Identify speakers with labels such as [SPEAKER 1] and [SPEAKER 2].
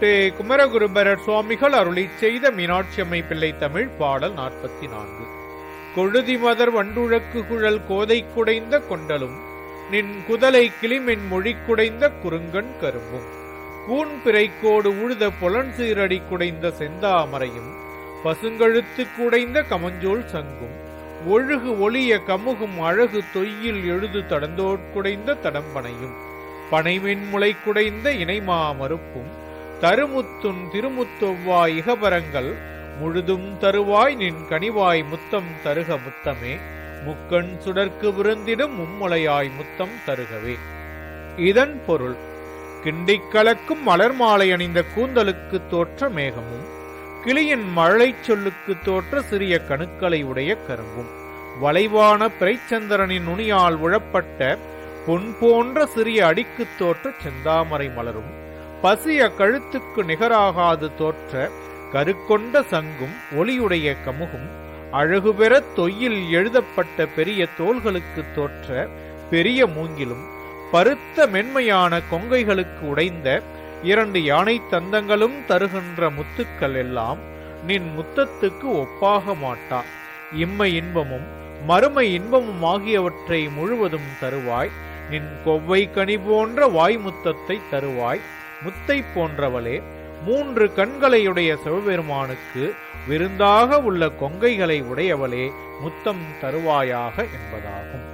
[SPEAKER 1] பொருட்டு குமரகுருபரர் சுவாமிகள் அருளி செய்த மீனாட்சி அம்மை பிள்ளை தமிழ் பாடல் நாற்பத்தி நான்கு. கொழுதி மதர் வண்டுழக்கு குழல் கோதை குடைந்த கொண்டலும் நின் குதலை கிளிமின் மொழி குடைந்த குறுங்கண் கரும்பும். கூன் பிறைக்கோடு உழுத புலன் சீரடி குடைந்த செந்தாமரையும் பசுங்கழுத்து குடைந்த கமஞ்சோல் சங்கும் ஒழுகு ஒளிய கமுகும் அழகு தொய்யில் எழுது தடந்தோட்குடைந்த தடம்பனையும் பனைமென்முளை குடைந்த இணைமா மறுப்பும் தருமுத்துன் திருமுத்தொவ்வாய் இகபரங்கள் முழுதும் தருவாய் நின் கனிவாய் முத்தம் தருக முத்தமே. முக்கண் சுடர்க்கு விருந்திடும் மும்முளையாய் முத்தம் தருகவே. இதன் பொருள் கிண்டிக் கலக்கும் மலர் மாலை அணிந்த கூந்தலுக்கு தோற்ற மேகமும் கிளியின் மழலை சொல்லுக்கு தோற்ற சிறிய கணுக்களை உடைய கரும்பும் வளைவான பிறைச்சந்திரனின் நுனியால் உழப்பட்ட பொன் போன்ற சிறிய அடிக்குத் தோற்ற செந்தாமரை மலரும் பசிய கழுத்துக்கு நிகராகாது தோற்ற கருக்கொண்ட சங்கும் ஒளியுடைய கமுகும் அழகு பெற தொய்யில் எழுதப்பட்ட பெரிய தோள்களுக்கு தோற்ற பெரிய மூங்கிலும் பருத்த மென்மையான கொங்கைகளுக்கு உடைந்த இரண்டு யானை தந்தங்களும் தருகின்ற முத்துக்கள் எல்லாம் நின் முத்தத்துக்கு ஒப்பாக மாட்டா. இம்மை இன்பமும் மறுமை இன்பமும் ஆகியவற்றை முழுவதும் தருவாய். நின் கொவ்வை கனி போன்ற வாய்முத்தத்தை தருவாய். முத்தை போன்றவளே மூன்று கண்களையுடைய சிவபெருமானுக்கு விருந்தாக உள்ள கொங்கைகளை உடையவளே முத்தம் தருவாயாக என்பதாகும்.